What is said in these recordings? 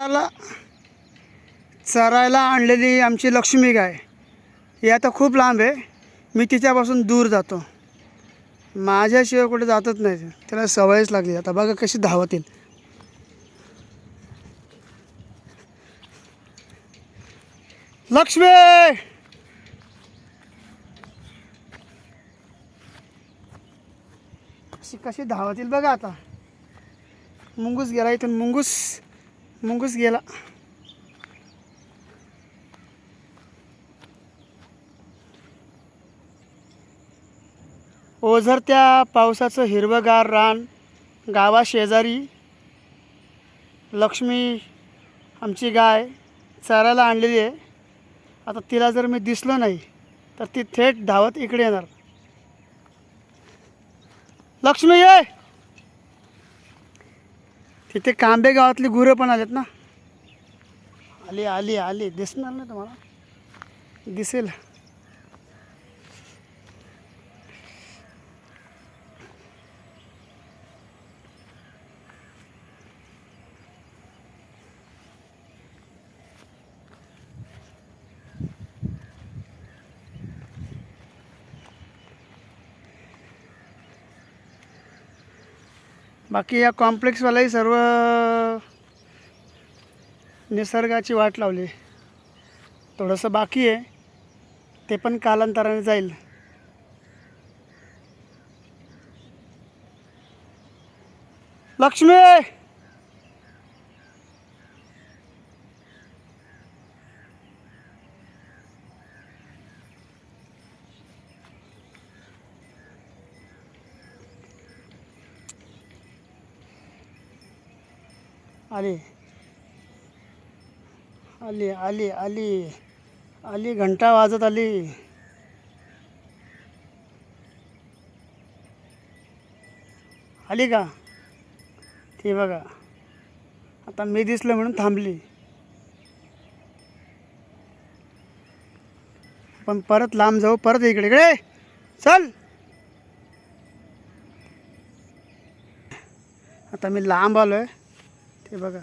चरायला चरायला आणलेली आमची लक्ष्मी गाय. ही आता खूप लांब आहे. मी तिच्यापासून दूर जातो. माझ्याशिवाय कुठे जातच नाही. त्याला सवयच लागली. आता बघा कशी धावतील लक्ष्मी! कशी कशी धावतील बघा आता. मुंगूस गेला इथून मुंगूस. मुंगूस गेला. ओझरत्या पावसाचं हिरवंगार रान गावाशेजारी लक्ष्मी आमची गाय चरायला आणलेली आहे. आता तिला जर मी दिसलो नाही तर ती थेट धावत इकडे येणार. लक्ष्मी ये! इथे कांबे गावातली गुरं पण आलेत ना? आली आली आली. दिसणार ना तुम्हाला? दिसेल. बाकी या कॉम्प्लेक्सवालाही सर्व निसर्गाची वाट लावली. थोडंसं बाकी आहे. ते पण कालांतराने जाईल. लक्ष्मी! आली. आली आली आली. आली घंटा वाजत आली. आली का? ती बघा. आता मी दिसलं म्हणून थांबली. पण परत लांब जाऊ परत इकडे. इकडे. चल. आता मी लांब आलो आहे ते बघा.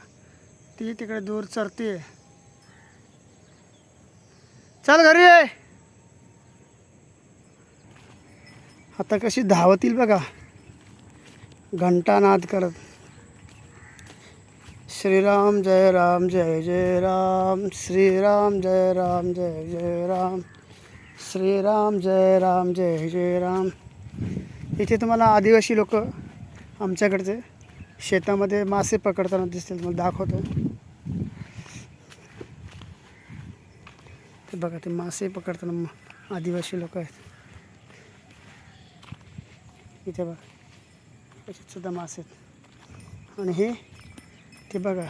ती तिकडे दूर चरते चल घरी ये. आता कशी धावतील बघा. घंटानाद करत. श्रीराम जय राम जय जय राम. श्रीराम जय राम जय जय राम. श्रीराम जय राम जय जय राम. इथे तुम्हाला आदिवासी लोक आमच्याकडचे शेतामध्ये मासे पकडताना दिसतील तुम्हाला दाखवतो. ते बघा ते मासे पकडताना आदिवासी लोक आहेत. इथे बघा याच्यात सुद्धा मासे आहेत. आणि हे ते बघा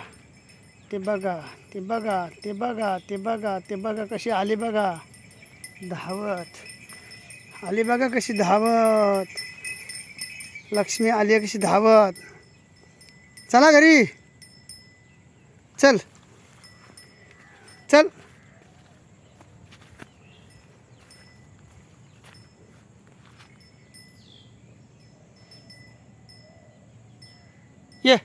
ते बघा ते बघा ते बघा ते बघा ते बघा कशी आली बघा. धावत. आली बघा कशी धावत. लक्ष्मी आली कशी धावत. चला घरी. चल. चल. ये.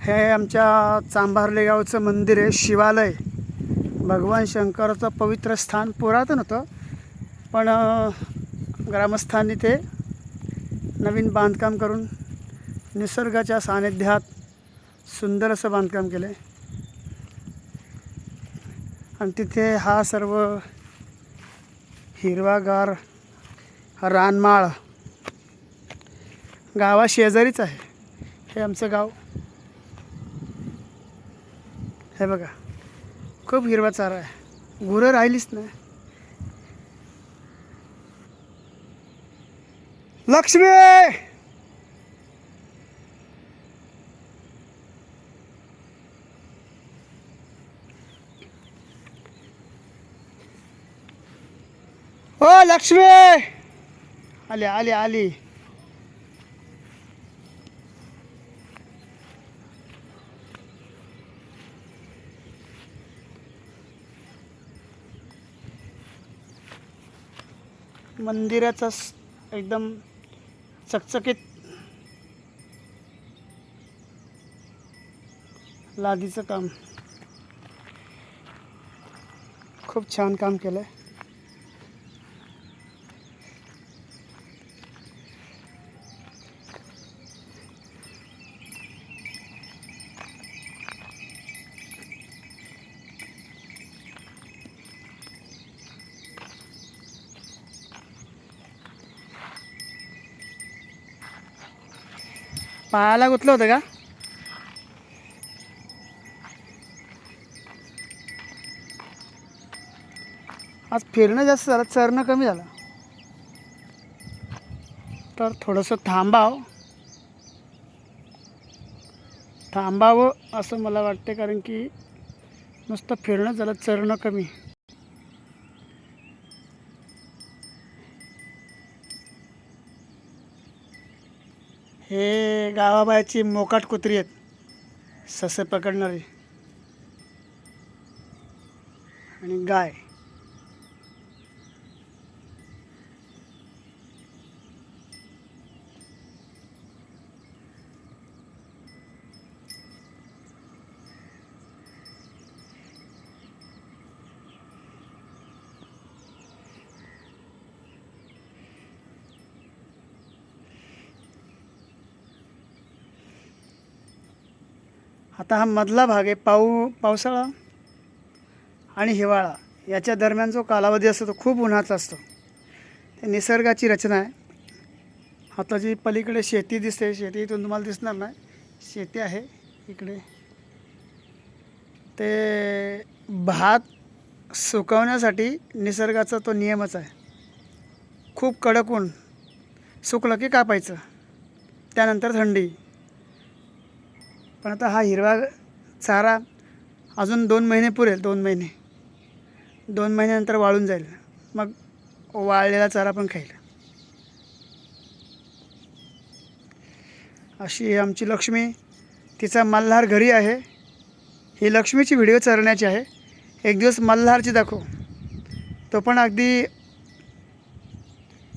हे आमच्या चांभारले गावचं मंदिर आहे शिवालय. भगवान शंकराचं पवित्र स्थान पुरातन होतं. पण ग्रामस्थांनी ते नवीन बांधकाम करून निसर्गाच्या सानिध्यात सुंदर असं बांधकाम केलं आहे आणि तिथे हा सर्व हिरवागार रानमाळ गावा शेजारीच आहे. हे आमचं गाव. हे बघा खूप हिरवा चारा आहे. गुरं राहिलीच नाही. लक्ष्मी! ओ लक्ष्मी! आली आली आली. मंदिराचा एकदम चकचकीत लादीचं काम. खूप छान काम केलं आहे पायाला गुतलं होतं का? आज फिरणं जास्त झालं चरणं कमी झालं. तर थोडंसं थांबाव. थांबावं असं मला वाटते कारण की नुसतं फिरणं झालं चरणं कमी. हे गावाबायाची मोकाट कुत्री आहेत. ससे पकडणारी. आणि गाय. आता हा मधला भाग आहे पाऊ पावसाळा आणि हिवाळा. याच्या दरम्यान जो कालावधी असतो तो खूप उन्हाचा असतो. ते निसर्गाची रचना आहे. आता जी पलीकडे शेती दिसते शेती इथून तुम्हाला दिसणार नाही. शेती आहे इकडे. ते भात सुकवण्यासाठी निसर्गाचा तो नियमच आहे. खूप कडक ऊन सुकलं की कापायचं. त्यानंतर थंडी. पण आता हा हिरवा चारा अजून दोन महिने पुरेल दोन महिने. दोन महिन्यानंतर वाळून जाईल. मग वाळलेला चारा पण खाईल. अशी आमची लक्ष्मी तिचा मल्हार घरी आहे. ही लक्ष्मीची व्हिडिओ चरण्याची आहे. एक दिवस मल्हारची दाखव. तो पण अगदी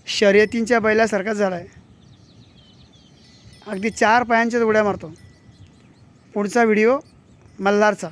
शर्यतींच्या बैलासारखाच झाला आहे अगदी चार पायांच्याच उड्या मारतो. पुढचा व्हिडिओ मल्हारचा.